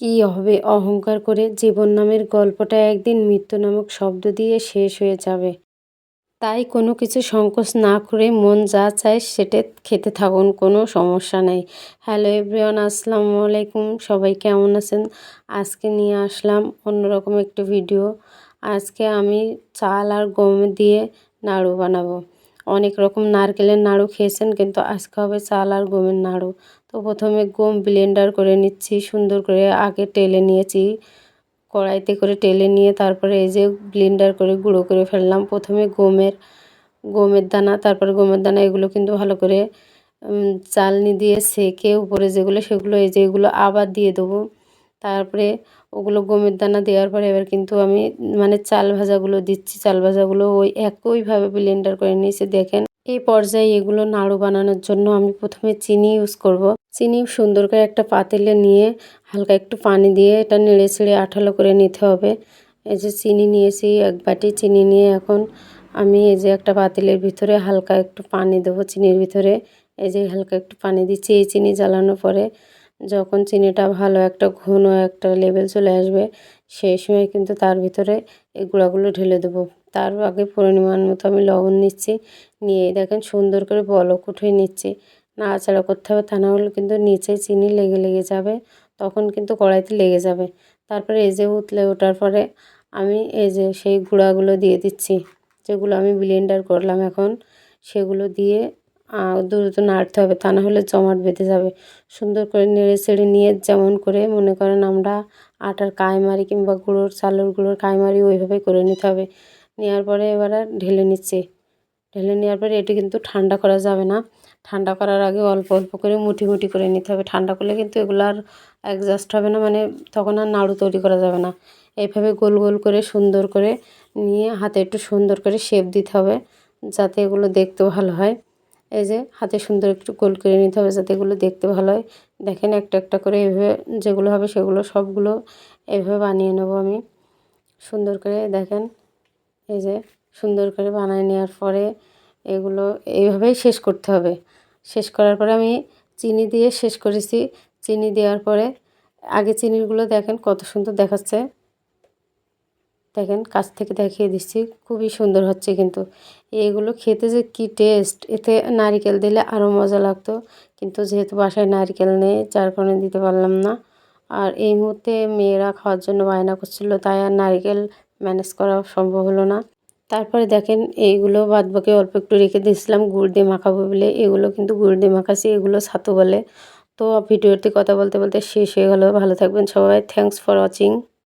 কী হবে? অহংকার করে জীবন নামের গল্পটা একদিন মৃত্যু নামক শব্দ দিয়ে শেষ হয়ে যাবে। তাই কোনো কিছু সংকোচ না করে মন যা চায় সেটা খেতে থাকুন, কোনো সমস্যা নেই। হ্যালো এভরিওয়ান, আসসালামু আলাইকুম। সবাই কেমন আছেন? আজকে নিয়ে আসলাম অন্যরকম একটু ভিডিও। আজকে আমি চাল আর গম দিয়ে নাড়ু বানাবো। অনেক রকম নারকেলের নাড়ু খেয়েছেন, কিন্তু আজকে হবে চাল আর গমের নাড়ু। তো প্রথমে গম ব্লেন্ডার করে নিচ্ছি, সুন্দর করে আগে টেলে নিয়েছি, কড়াইতে করে টেলে নিয়ে তারপরে এই যে ব্লেন্ডার করে গুঁড়ো করে ফেললাম। প্রথমে গমের গমের দানা, তারপরে গমের দানা, এগুলো কিন্তু ভালো করে চালনি দিয়ে সেকে উপরে যেগুলো, সেগুলো এই যে এগুলো আবার দিয়ে দেবো। তারপরে ওগুলো গমের দানা দেওয়ার পরে এবার কিন্তু আমি মানে চাল ভাজাগুলো দিচ্ছি। চাল ভাজাগুলো ওই একইভাবে ব্লেন্ডার করে নিয়েছি। দেখেন, এই পর্যায়ে এগুলো নাড়ু বানানোর জন্য আমি প্রথমে চিনি ইউজ করব। চিনি সুন্দর করে একটা পাতিলে নিয়ে হালকা একটু পানি দিয়ে এটা নেড়ে ছেড়ে আঠালো করে নিতে হবে। এই যে চিনি নিয়েছি, এক বাটি চিনি নিয়ে এখন আমি এই যে একটা পাতিলের ভিতরে হালকা একটু পানি দেবো চিনির ভিতরে। এই যে হালকা একটু পানি দিচ্ছি এই চিনি জ্বালানোর পরে। যখন চিনিটা ভালো একটা ঘন একটা লেভেল চলে আসবে, সেই সময় কিন্তু তার ভিতরে এই গুঁড়াগুলো ঢেলে দেবো। তার আগে পরিমাণ মতো আমি লবণ নিচ্ছি, নিয়ে দেখেন সুন্দর করে বলক উঠিয়ে নিচ্ছি। নাড়াচাড়া করতে হবে, তা না হলে কিন্তু নিচে চিনি লেগে লেগে যাবে, তখন কিন্তু কড়াইতে লেগে যাবে। তারপরে এই যে উতলে ওঠার পরে আমি এই যে সেই গুঁড়াগুলো দিয়ে দিচ্ছি, যেগুলো আমি ব্লেন্ডার করলাম এখন, সেগুলো দিয়ে দ্রুত নাড়তে হবে, তা না হলে জমাট বেঁধে যাবে। সুন্দর করে নেড়ে ছেড়ে নিয়ে যেমন করে মনে করেন আমরা আটার কায়মারি কিংবা গুঁড়োর, চালের গুঁড়োর কায়মারি ওইভাবে করে নিতে হবে। নেওয়ার পরে এবার ঢেলে নিচ্ছে। ঢেলে নেওয়ার পরে এটি কিন্তু ঠান্ডা করা যাবে না। ঠান্ডা করার আগে অল্প অল্প করে মুঠি মুঠি করে নিতে হবে। ঠান্ডা করলে কিন্তু এগুলো আর অ্যাডজাস্ট হবে না মানে তখন আর নাড়ু তৈরি করা যাবে না। এইভাবে গোল গোল করে সুন্দর করে নিয়ে হাতে একটু সুন্দর করে শেপ দিতে হবে, যাতে এগুলো দেখতে ভালো হয়। এই যে হাতে সুন্দর একটু গোল করে নিতে হবে যাতে এগুলো দেখতে ভালো হয়। দেখেন একটা একটা করে এইভাবে যেগুলো হবে সেগুলো সবগুলো এইভাবে বানিয়ে নেব আমি। সুন্দর করে দেখেন, এই যে সুন্দর করে বানিয়ে নেওয়ার পরে এগুলো এইভাবেই শেষ করতে হবে। শেষ করার পরে আমি চিনি দিয়ে শেষ করেছি। চিনি দেওয়ার পরে আগে চিনিগুলো দেখেন কত সুন্দর দেখাচ্ছে। দেখেন, কাছ থেকে দেখিয়ে দিচ্ছি, খুবই সুন্দর হচ্ছে কিন্তু। এগুলো খেতে যে কি টেস্ট এতে নারিকেল দিলে আরও মজা লাগতো। কিন্তু যেহেতু বাসায় নারিকেল নেই, যার কারণে দিতে পারলাম না। আর এই মুহূর্তে মেয়েরা খাওয়ার জন্য বায়না করছিল, তাই আর নারিকেল ম্যানেজ করা সম্ভব হলো না। তারপরে দেখেন, এইগুলো বাদ বাকি অল্প একটু রেখে দিয়েছিলাম, গুড় দিয়ে মাখাবো বলে। এগুলো কিন্তু গুড় দিয়ে মাখাছি এগুলো ছাতু বলে। তো ভিডিওতে কথা বলতে বলতে শেষ হয়ে গেলো। ভালো থাকবেন সবাই। Thanks for watching